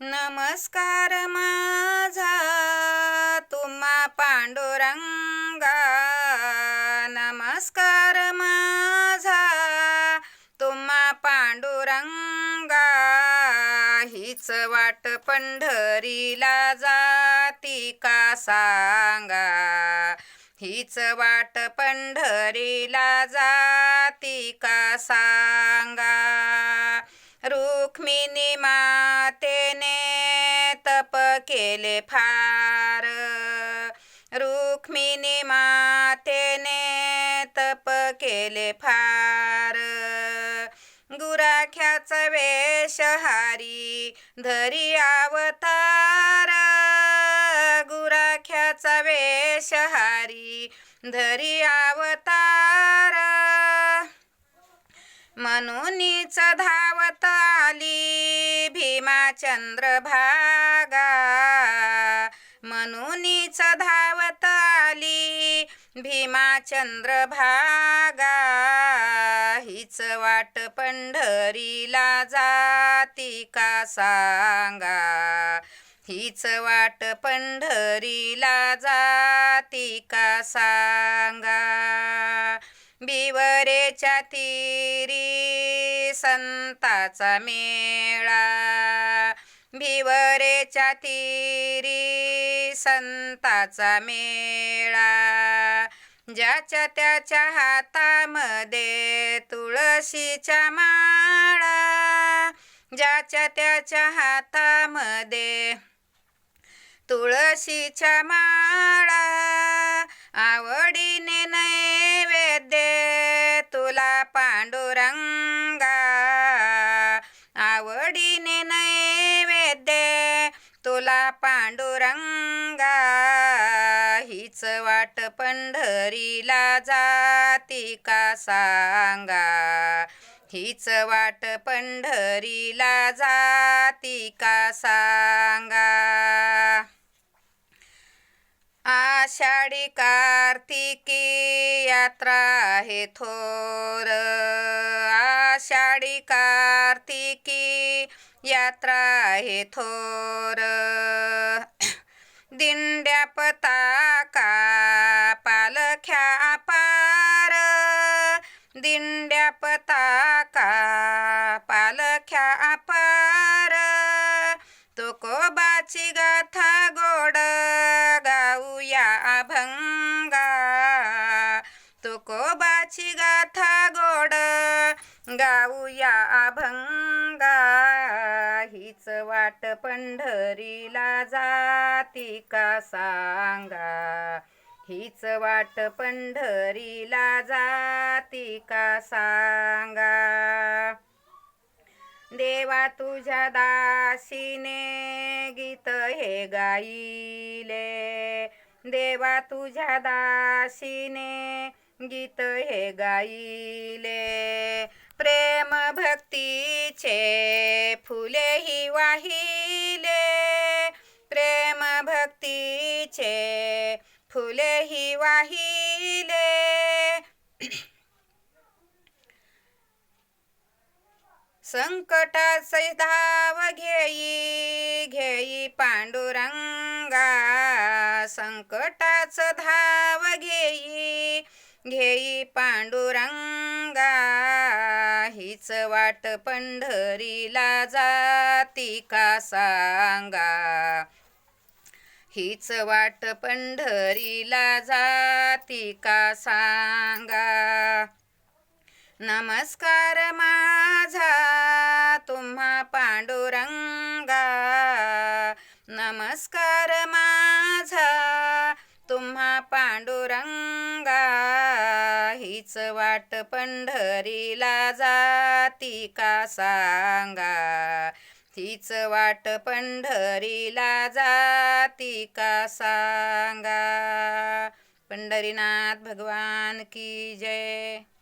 नमस्कार माझा तुम्हा पांडुरंगा. नमस्कार माझा तुम्हा पांडुरंगा. हीच वाट पंढरीला जाती का सांगा? हीच वाट पंढरीला जाती का सांगा? रुक्मिणी माते केले फार। रुक्मिणी मातेने तप केले फार। गुराख्याच वेशहारी धरी अवतार। गुराख्याचा वेशहारी धरी अवतार। म्हणूनच धावत आली भीमाचंद्र भा म्हणूनच धावत आली. भीमा चंद्रभागा हीच वाट पंढरीला जाती का सांगा? हीच वाट पंढरीला जाती का सांगा? बिवरेच्या तीरी संताचा मेळा. भिवरेच्या तीरी संताचा मेळा ज्याच्या त्याच्या हातामध्ये तुळशीच्या माळा ज्याच्या त्याच्या हातामध्ये तुळशीच्या माळा. आवडीने नैवेद्य तुला पांडुरंगा. आवडीने नैवेद्य तुला पांडुरंगा. वाट पंढरीला जाती का सांगा? हीच वाट पंढरीला जाती का सांगा? आषाढी कार्तिकी यात्रा आहे थोर. आषाढी कार्तिकी यात्रा आहे थोर. पालख्या पार तुकोबाची गाथा गोड. गाऊया अभंगा. तुकोबाची गाथा गोड. गाऊया अभंगा. हीच वाट पंढरीला जाती का सांगा? हीच वाट पंढरीला जाती का सांगा? देवा तुझ्या दासीने गीत हे गाईले. देवा तुझ्या दासीने गीत हे गाईले. प्रेम भक्तीचे फुले ही वाहिले. प्रेम भक्तीचे फुले ही वाहिले. संकटाचे धाव घेई घेई पांडुरंगा. संकटाचं धाव घेई घेई पांडुरंगा. हीच वाट पंढरीला जाती का सांगा? हीच वाट पंढरीला जाती का सांगा? नमस्कार माझा नमस्कार माझा तुम्हा पांडुरंगा हीच वाट पंढरीला जाती का सांगा? हीच वाट पंढरीला जाती का सांगा? पंढरीनाथ भगवान की जय!